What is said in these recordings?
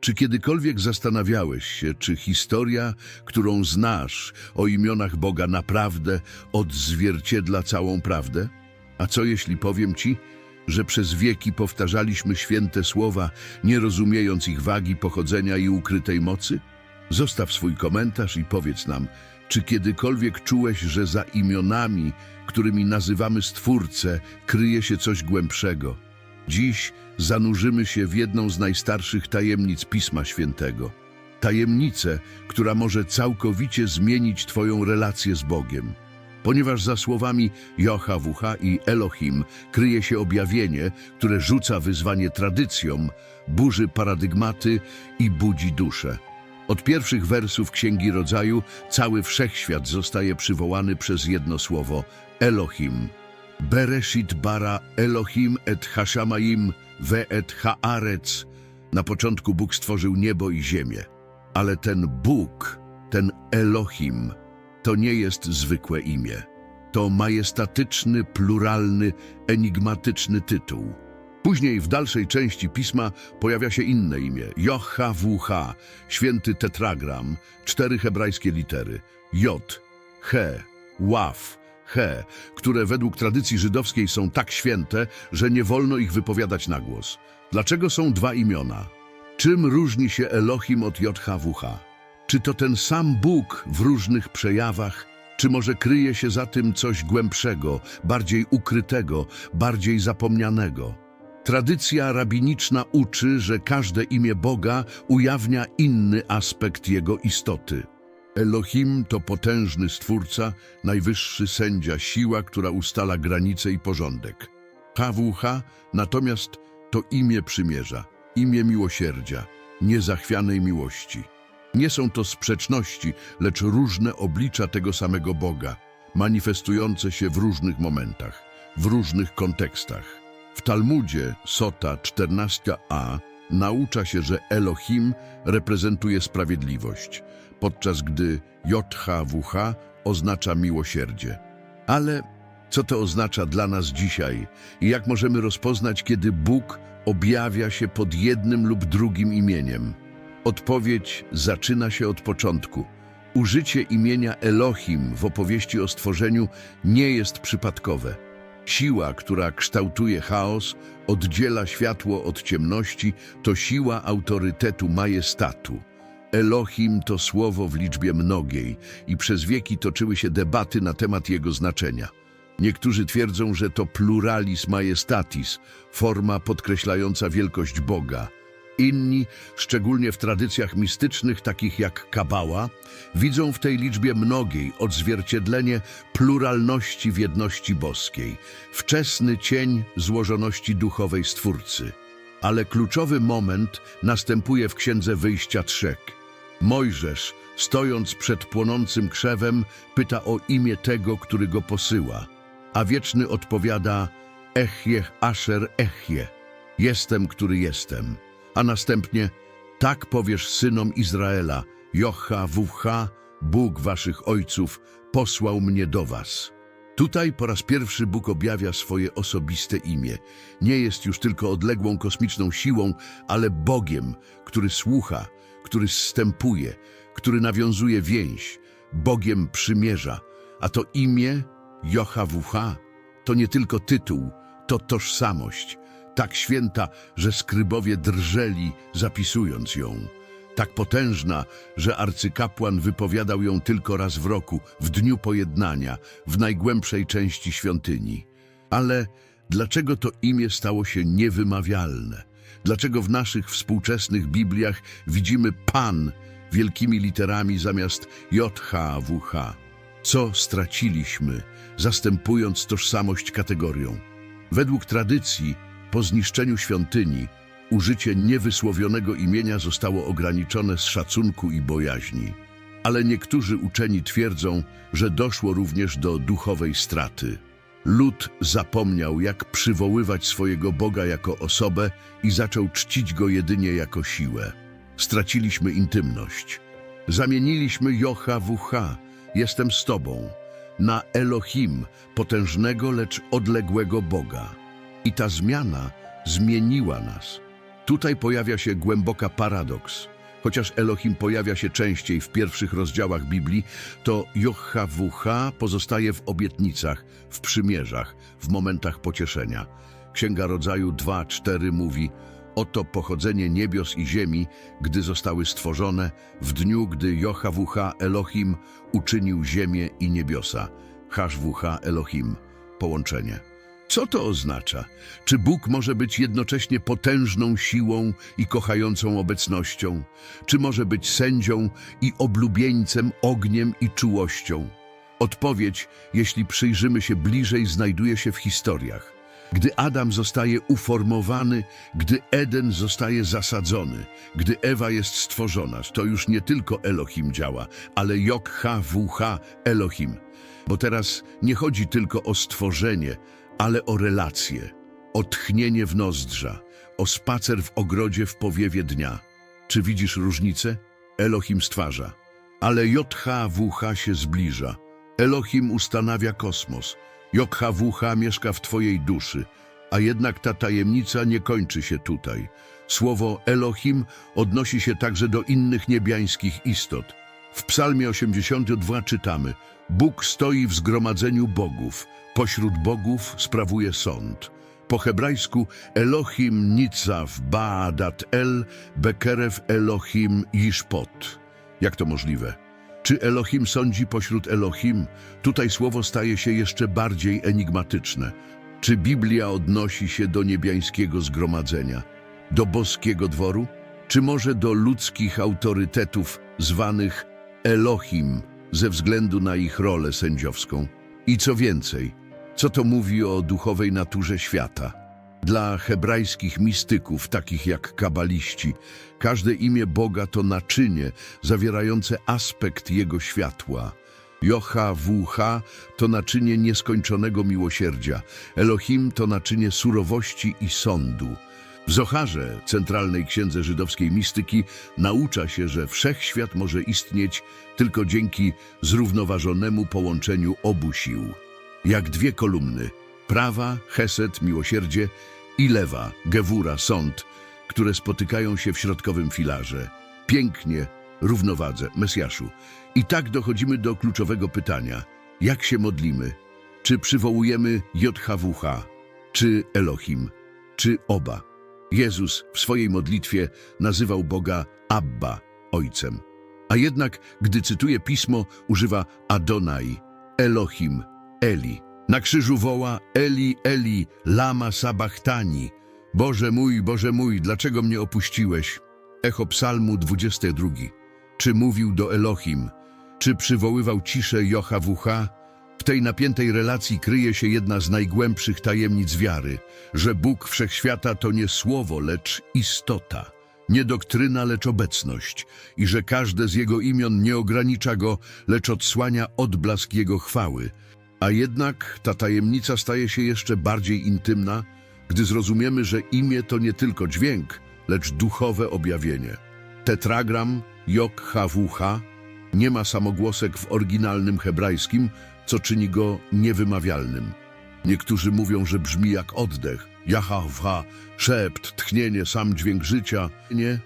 Czy kiedykolwiek zastanawiałeś się, czy historia, którą znasz o imionach Boga naprawdę odzwierciedla całą prawdę? A co jeśli powiem ci, że przez wieki powtarzaliśmy święte słowa, nie rozumiejąc ich wagi, pochodzenia i ukrytej mocy? Zostaw swój komentarz i powiedz nam, czy kiedykolwiek czułeś, że za imionami, którymi nazywamy Stwórcę, kryje się coś głębszego? Dziś zanurzymy się w jedną z najstarszych tajemnic Pisma Świętego. Tajemnicę, która może całkowicie zmienić Twoją relację z Bogiem. Ponieważ za słowami Jochawucha i Elohim kryje się objawienie, które rzuca wyzwanie tradycjom, burzy paradygmaty i budzi duszę. Od pierwszych wersów Księgi Rodzaju cały wszechświat zostaje przywołany przez jedno słowo Elohim. Bereshit bara Elohim et Hashamaim ve et Haaretz. Na początku Bóg stworzył niebo i ziemię. Ale ten Bóg, ten Elohim, to nie jest zwykłe imię. To majestatyczny, pluralny, enigmatyczny tytuł. Później w dalszej części pisma pojawia się inne imię, Jochawucha, święty tetragram, cztery hebrajskie litery, J, He, Łaf, He, które według tradycji żydowskiej są tak święte, że nie wolno ich wypowiadać na głos. Dlaczego są dwa imiona? Czym różni się Elohim od JHWH? Czy to ten sam Bóg w różnych przejawach, czy może kryje się za tym coś głębszego, bardziej ukrytego, bardziej zapomnianego? Tradycja rabiniczna uczy, że każde imię Boga ujawnia inny aspekt Jego istoty. Elohim to potężny stwórca, najwyższy sędzia, siła, która ustala granice i porządek. HWH natomiast to imię przymierza, imię miłosierdzia, niezachwianej miłości. Nie są to sprzeczności, lecz różne oblicza tego samego Boga, manifestujące się w różnych momentach, w różnych kontekstach. W Talmudzie Sota 14a naucza się, że Elohim reprezentuje sprawiedliwość, podczas gdy JHWH oznacza miłosierdzie. Ale co to oznacza dla nas dzisiaj i jak możemy rozpoznać, kiedy Bóg objawia się pod jednym lub drugim imieniem? Odpowiedź zaczyna się od początku. Użycie imienia Elohim w opowieści o stworzeniu nie jest przypadkowe. Siła, która kształtuje chaos, oddziela światło od ciemności, to siła autorytetu majestatu. Elohim to słowo w liczbie mnogiej i przez wieki toczyły się debaty na temat jego znaczenia. Niektórzy twierdzą, że to pluralis majestatis, forma podkreślająca wielkość Boga. Inni, szczególnie w tradycjach mistycznych takich jak Kabała, widzą w tej liczbie mnogiej odzwierciedlenie pluralności w jedności boskiej, wczesny cień złożoności duchowej Stwórcy. Ale kluczowy moment następuje w Księdze Wyjścia Trzech. Mojżesz, stojąc przed płonącym krzewem, pyta o imię tego, który go posyła, a Wieczny odpowiada Echje Asher Echje, jestem, który jestem. A następnie tak powiesz synom Izraela, Jocha Wucha, Bóg waszych ojców, posłał mnie do was. Tutaj po raz pierwszy Bóg objawia swoje osobiste imię. Nie jest już tylko odległą kosmiczną siłą, ale Bogiem, który słucha, który zstępuje, który nawiązuje więź, Bogiem przymierza. A to imię Jochawucha to nie tylko tytuł, to tożsamość, tak święta, że skrybowie drżeli zapisując ją. Tak potężna, że arcykapłan wypowiadał ją tylko raz w roku, w dniu pojednania, w najgłębszej części świątyni. Ale dlaczego to imię stało się niewymawialne? Dlaczego w naszych współczesnych Bibliach widzimy Pan wielkimi literami zamiast JHWH? Co straciliśmy, zastępując tożsamość kategorią? Według tradycji, po zniszczeniu świątyni, użycie niewysłowionego imienia zostało ograniczone z szacunku i bojaźni. Ale niektórzy uczeni twierdzą, że doszło również do duchowej straty. Lud zapomniał, jak przywoływać swojego Boga jako osobę i zaczął czcić Go jedynie jako siłę. Straciliśmy intymność. Zamieniliśmy JHWH, jestem z Tobą, na Elohim, potężnego, lecz odległego Boga. I ta zmiana zmieniła nas. Tutaj pojawia się głęboka paradoks. Chociaż Elohim pojawia się częściej w pierwszych rozdziałach Biblii, to JHWH pozostaje w obietnicach, w przymierzach, w momentach pocieszenia. Księga Rodzaju 2:4 mówi: Oto pochodzenie niebios i ziemi, gdy zostały stworzone, w dniu, gdy JHWH Elohim uczynił ziemię i niebiosa. HWH Elohim połączenie. Co to oznacza? Czy Bóg może być jednocześnie potężną siłą i kochającą obecnością? Czy może być sędzią i oblubieńcem, ogniem i czułością? Odpowiedź, jeśli przyjrzymy się bliżej, znajduje się w historiach. Gdy Adam zostaje uformowany, gdy Eden zostaje zasadzony, gdy Ewa jest stworzona, to już nie tylko Elohim działa, ale JHWH Elohim. Bo teraz nie chodzi tylko o stworzenie, ale o relacje, o tchnienie w nozdrza, o spacer w ogrodzie w powiewie dnia. Czy widzisz różnicę? Elohim stwarza, ale JHWH się zbliża. Elohim ustanawia kosmos. JHWH mieszka w twojej duszy, a jednak ta tajemnica nie kończy się tutaj. Słowo Elohim odnosi się także do innych niebiańskich istot. W Psalmie 82 czytamy: Bóg stoi w zgromadzeniu bogów, pośród bogów sprawuje sąd. Po hebrajsku Elohim Nitzav Baadat El Bekerev Elohim Yishpot. Jak to możliwe? Czy Elohim sądzi pośród Elohim? Tutaj słowo staje się jeszcze bardziej enigmatyczne. Czy Biblia odnosi się do niebiańskiego zgromadzenia, do boskiego dworu, czy może do ludzkich autorytetów zwanych Elohim ze względu na ich rolę sędziowską? I co więcej, co to mówi o duchowej naturze świata? Dla hebrajskich mistyków, takich jak kabaliści, każde imię Boga to naczynie zawierające aspekt Jego światła. JHWH to naczynie nieskończonego miłosierdzia, Elohim to naczynie surowości i sądu. W Zocharze, centralnej księdze żydowskiej mistyki, naucza się, że wszechświat może istnieć tylko dzięki zrównoważonemu połączeniu obu sił. Jak dwie kolumny, prawa, Chesed, miłosierdzie i lewa, Gewura, sąd, które spotykają się w środkowym filarze. Pięknie, równowadze, Mesjaszu. I tak dochodzimy do kluczowego pytania. Jak się modlimy? Czy przywołujemy JHWH? Czy Elohim? Czy oba? Jezus w swojej modlitwie nazywał Boga Abba, Ojcem. A jednak, gdy cytuje Pismo, używa Adonai, Elohim, Eli. Na krzyżu woła Eli, Eli, lama sabachtani. Boże mój, Boże mój, dlaczego mnie opuściłeś? Echo psalmu 22. Czy mówił do Elohim? Czy przywoływał ciszę JHWH? W tej napiętej relacji kryje się jedna z najgłębszych tajemnic wiary, że Bóg Wszechświata to nie słowo, lecz istota, nie doktryna, lecz obecność i że każde z Jego imion nie ogranicza Go, lecz odsłania odblask Jego chwały. A jednak ta tajemnica staje się jeszcze bardziej intymna, gdy zrozumiemy, że imię to nie tylko dźwięk, lecz duchowe objawienie. Tetragram JHWH nie ma samogłosek w oryginalnym hebrajskim, co czyni go niewymawialnym. Niektórzy mówią, że brzmi jak oddech, jahawha, szept, tchnienie, sam dźwięk życia. Nie.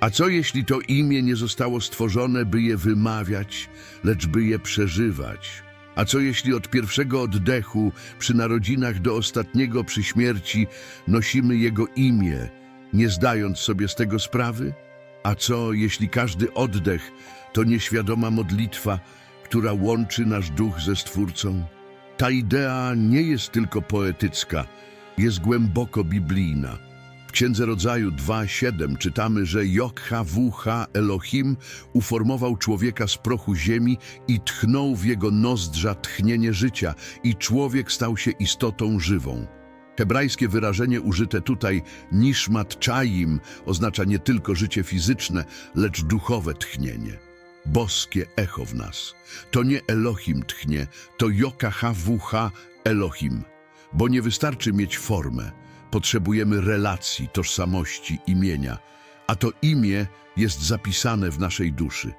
A co jeśli to imię nie zostało stworzone, by je wymawiać, lecz by je przeżywać? A co jeśli od pierwszego oddechu, przy narodzinach do ostatniego przy śmierci, nosimy jego imię, nie zdając sobie z tego sprawy? A co jeśli każdy oddech to nieświadoma modlitwa, która łączy nasz duch ze Stwórcą? Ta idea nie jest tylko poetycka, jest głęboko biblijna. W Księdze Rodzaju 2.7 czytamy, że JHWH Elohim uformował człowieka z prochu ziemi i tchnął w jego nozdrza tchnienie życia i człowiek stał się istotą żywą. Hebrajskie wyrażenie użyte tutaj nishmat chayim oznacza nie tylko życie fizyczne, lecz duchowe tchnienie. Boskie echo w nas. To nie Elohim tchnie, to JHWH Elohim. Bo nie wystarczy mieć formę. Potrzebujemy relacji, tożsamości, imienia. A to imię jest zapisane w naszej duszy.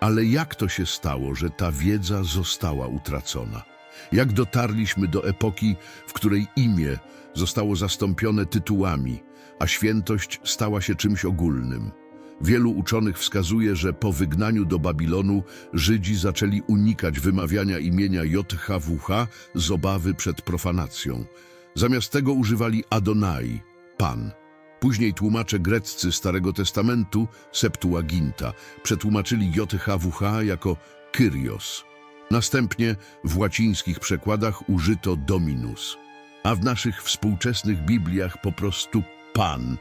Ale jak to się stało, że ta wiedza została utracona? Jak dotarliśmy do epoki, w której imię zostało zastąpione tytułami, a świętość stała się czymś ogólnym. Wielu uczonych wskazuje, że po wygnaniu do Babilonu Żydzi zaczęli unikać wymawiania imienia JHWH z obawy przed profanacją. Zamiast tego używali Adonai, Pan. Później tłumacze greccy Starego Testamentu, Septuaginta, przetłumaczyli JHWH jako Kyrios. Następnie w łacińskich przekładach użyto Dominus, a w naszych współczesnych Bibliach po prostu Pan.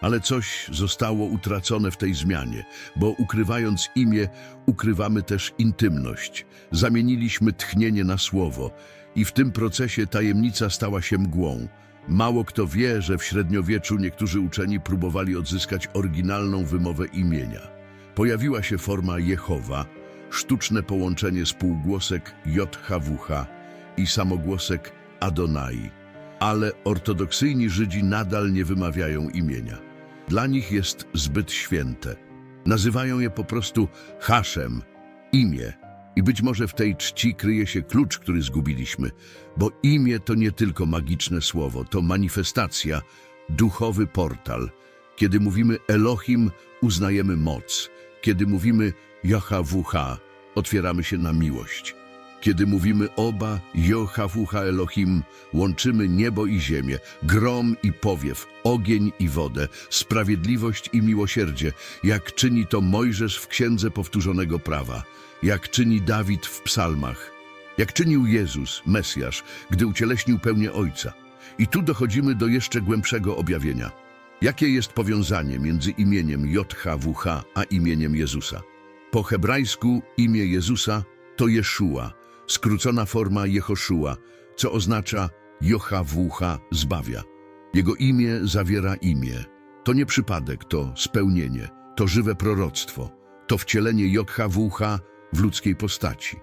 Ale coś zostało utracone w tej zmianie, bo ukrywając imię, ukrywamy też intymność. Zamieniliśmy tchnienie na słowo i w tym procesie tajemnica stała się mgłą. Mało kto wie, że w średniowieczu niektórzy uczeni próbowali odzyskać oryginalną wymowę imienia. Pojawiła się forma Jehowa, sztuczne połączenie spółgłosek JHWH i samogłosek Adonai. Ale ortodoksyjni Żydzi nadal nie wymawiają imienia. Dla nich jest zbyt święte. Nazywają je po prostu Haszem, imię. I być może w tej czci kryje się klucz, który zgubiliśmy, bo imię to nie tylko magiczne słowo, to manifestacja, duchowy portal. Kiedy mówimy Elohim, uznajemy moc. Kiedy mówimy JHWH, otwieramy się na miłość. Kiedy mówimy oba, JHWH Elohim, łączymy niebo i ziemię, grom i powiew, ogień i wodę, sprawiedliwość i miłosierdzie, jak czyni to Mojżesz w Księdze Powtórzonego Prawa, jak czyni Dawid w psalmach, jak czynił Jezus, Mesjasz, gdy ucieleśnił pełnię Ojca. I tu dochodzimy do jeszcze głębszego objawienia. Jakie jest powiązanie między imieniem JHWH a imieniem Jezusa? Po hebrajsku imię Jezusa to Jeszua, skrócona forma Jehoszua, co oznacza JHWH zbawia. Jego imię zawiera imię. To nie przypadek, to spełnienie, to żywe proroctwo, to wcielenie JHWH w ludzkiej postaci.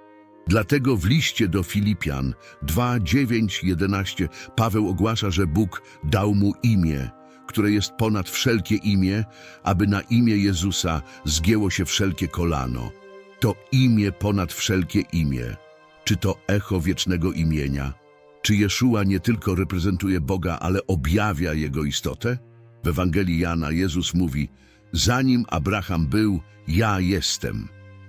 Dlatego w liście do Filipian 2, 9, 11 Paweł ogłasza, że Bóg dał mu imię, które jest ponad wszelkie imię, aby na imię Jezusa zgięło się wszelkie kolano. To imię ponad wszelkie imię. Czy to echo wiecznego imienia? Czy Jeszua nie tylko reprezentuje Boga, ale objawia Jego istotę? W Ewangelii Jana Jezus mówi, zanim Abraham był, ja jestem,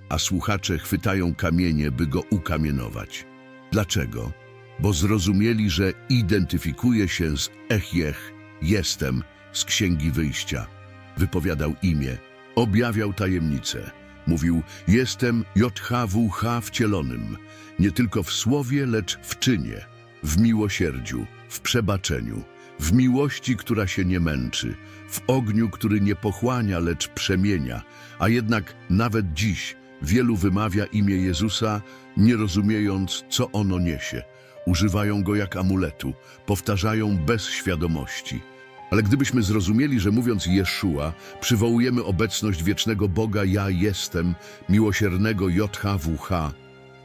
a słuchacze chwytają kamienie, by go ukamienować. Dlaczego? Bo zrozumieli, że identyfikuje się z Echiech, jestem, z Księgi Wyjścia. Wypowiadał imię, objawiał tajemnicę. Mówił, jestem JHWH wcielonym, nie tylko w słowie, lecz w czynie, w miłosierdziu, w przebaczeniu, w miłości, która się nie męczy, w ogniu, który nie pochłania, lecz przemienia. A jednak nawet dziś wielu wymawia imię Jezusa, nie rozumiejąc, co ono niesie. Używają go jak amuletu, powtarzają bez świadomości. Ale gdybyśmy zrozumieli, że mówiąc Jeszua, przywołujemy obecność wiecznego Boga Ja Jestem, miłosiernego JHWH,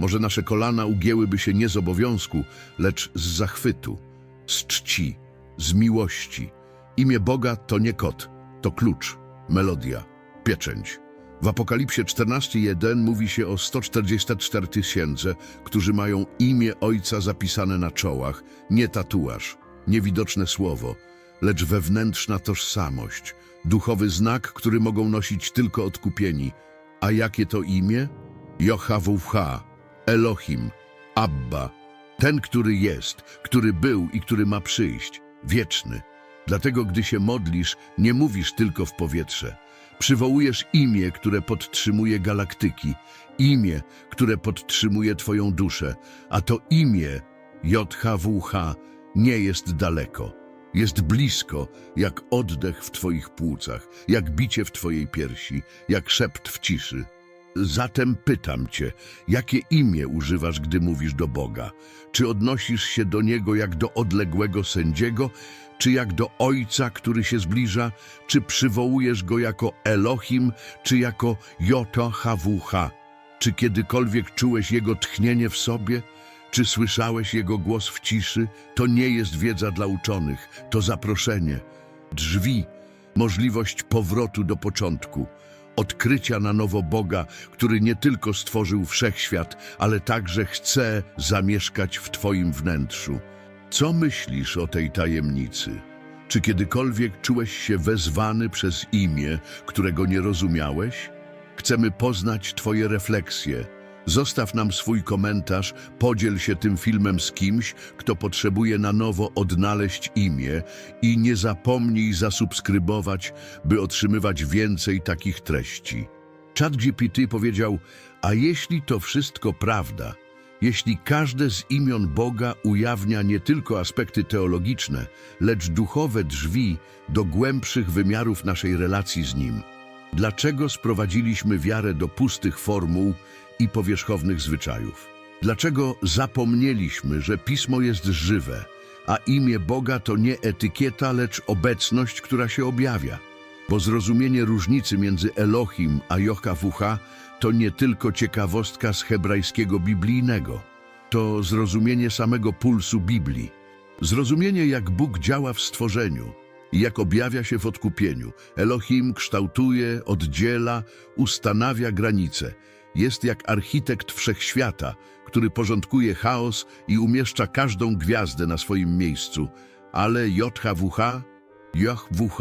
może nasze kolana ugięłyby się nie z obowiązku, lecz z zachwytu, z czci, z miłości. Imię Boga to nie kot, to klucz, melodia, pieczęć. W Apokalipsie 14.1 mówi się o 144 tysięcy, którzy mają imię Ojca zapisane na czołach, nie tatuaż, niewidoczne słowo, lecz wewnętrzna tożsamość, duchowy znak, który mogą nosić tylko odkupieni. A jakie to imię? JHWH, Elohim, Abba, ten, który jest, który był i który ma przyjść, wieczny. Dlatego, gdy się modlisz, nie mówisz tylko w powietrze. Przywołujesz imię, które podtrzymuje galaktyki, imię, które podtrzymuje Twoją duszę, a to imię JHWH nie jest daleko. Jest blisko, jak oddech w Twoich płucach, jak bicie w Twojej piersi, jak szept w ciszy. Zatem pytam Cię, jakie imię używasz, gdy mówisz do Boga? Czy odnosisz się do Niego jak do odległego sędziego, czy jak do Ojca, który się zbliża? Czy przywołujesz Go jako Elohim, czy jako JHWH? Czy kiedykolwiek czułeś Jego tchnienie w sobie? Czy słyszałeś Jego głos w ciszy? To nie jest wiedza dla uczonych, to zaproszenie. Drzwi, możliwość powrotu do początku, odkrycia na nowo Boga, który nie tylko stworzył wszechświat, ale także chce zamieszkać w Twoim wnętrzu. Co myślisz o tej tajemnicy? Czy kiedykolwiek czułeś się wezwany przez imię, którego nie rozumiałeś? Chcemy poznać Twoje refleksje. Zostaw nam swój komentarz, podziel się tym filmem z kimś, kto potrzebuje na nowo odnaleźć imię i nie zapomnij zasubskrybować, by otrzymywać więcej takich treści. ChatGPT powiedział, a jeśli to wszystko prawda, jeśli każde z imion Boga ujawnia nie tylko aspekty teologiczne, lecz duchowe drzwi do głębszych wymiarów naszej relacji z Nim, dlaczego sprowadziliśmy wiarę do pustych formuł i powierzchownych zwyczajów? Dlaczego zapomnieliśmy, że Pismo jest żywe, a imię Boga to nie etykieta, lecz obecność, która się objawia? Bo zrozumienie różnicy między Elohim a Jochawucha to nie tylko ciekawostka z hebrajskiego biblijnego. To zrozumienie samego pulsu Biblii. Zrozumienie, jak Bóg działa w stworzeniu i jak objawia się w odkupieniu. Elohim kształtuje, oddziela, ustanawia granice. Jest jak architekt wszechświata, który porządkuje chaos i umieszcza każdą gwiazdę na swoim miejscu. Ale JHWH, JHWH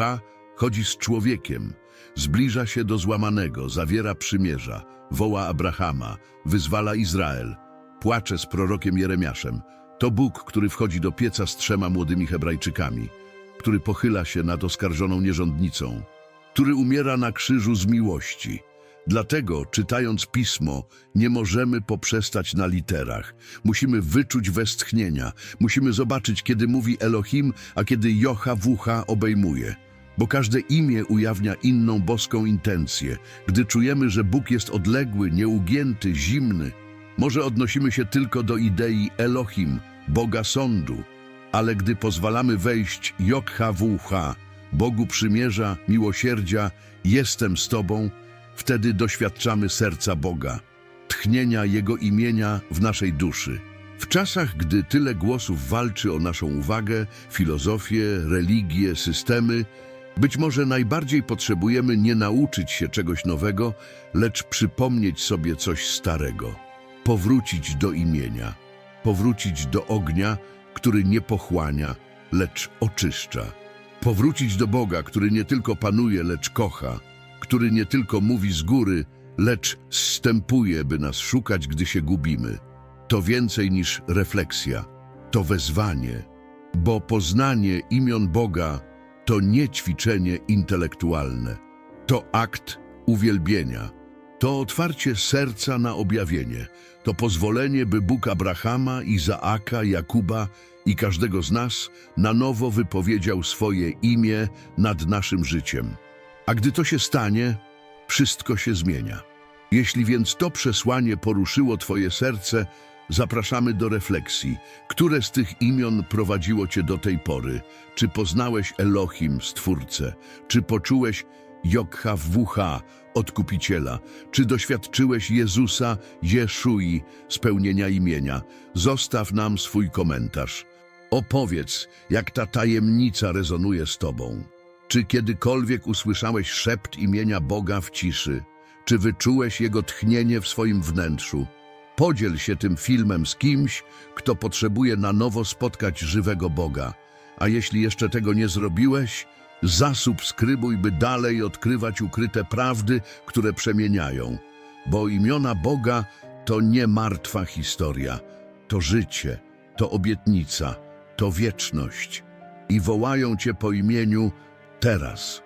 chodzi z człowiekiem, zbliża się do złamanego, zawiera przymierza, woła Abrahama, wyzwala Izrael, płacze z prorokiem Jeremiaszem. To Bóg, który wchodzi do pieca z trzema młodymi Hebrajczykami, który pochyla się nad oskarżoną nierządnicą, który umiera na krzyżu z miłości. Dlatego, czytając Pismo, nie możemy poprzestać na literach. Musimy wyczuć westchnienia. Musimy zobaczyć, kiedy mówi Elohim, a kiedy Jocha-Wucha obejmuje. Bo każde imię ujawnia inną boską intencję. Gdy czujemy, że Bóg jest odległy, nieugięty, zimny, może odnosimy się tylko do idei Elohim, Boga sądu. Ale gdy pozwalamy wejść Jokha-Wucha, Bogu przymierza, miłosierdzia, jestem z Tobą, wtedy doświadczamy serca Boga, tchnienia Jego imienia w naszej duszy. W czasach, gdy tyle głosów walczy o naszą uwagę, filozofię, religię, systemy, być może najbardziej potrzebujemy nie nauczyć się czegoś nowego, lecz przypomnieć sobie coś starego. Powrócić do imienia, powrócić do ognia, który nie pochłania, lecz oczyszcza. Powrócić do Boga, który nie tylko panuje, lecz kocha, który nie tylko mówi z góry, lecz zstępuje, by nas szukać, gdy się gubimy. To więcej niż refleksja, to wezwanie, bo poznanie imion Boga to nie ćwiczenie intelektualne, to akt uwielbienia, to otwarcie serca na objawienie, to pozwolenie, by Bóg Abrahama, Izaaka, Jakuba i każdego z nas na nowo wypowiedział swoje imię nad naszym życiem. A gdy to się stanie, wszystko się zmienia. Jeśli więc to przesłanie poruszyło Twoje serce, zapraszamy do refleksji. Które z tych imion prowadziło Cię do tej pory? Czy poznałeś Elohim, Stwórcę? Czy poczułeś Jokha-Wucha, Odkupiciela? Czy doświadczyłeś Jezusa, Jeszui, spełnienia imienia? Zostaw nam swój komentarz. Opowiedz, jak ta tajemnica rezonuje z Tobą. Czy kiedykolwiek usłyszałeś szept imienia Boga w ciszy? Czy wyczułeś Jego tchnienie w swoim wnętrzu? Podziel się tym filmem z kimś, kto potrzebuje na nowo spotkać żywego Boga. A jeśli jeszcze tego nie zrobiłeś, zasubskrybuj, by dalej odkrywać ukryte prawdy, które przemieniają. Bo imiona Boga to nie martwa historia, to życie, to obietnica, to wieczność. I wołają Cię po imieniu teraz.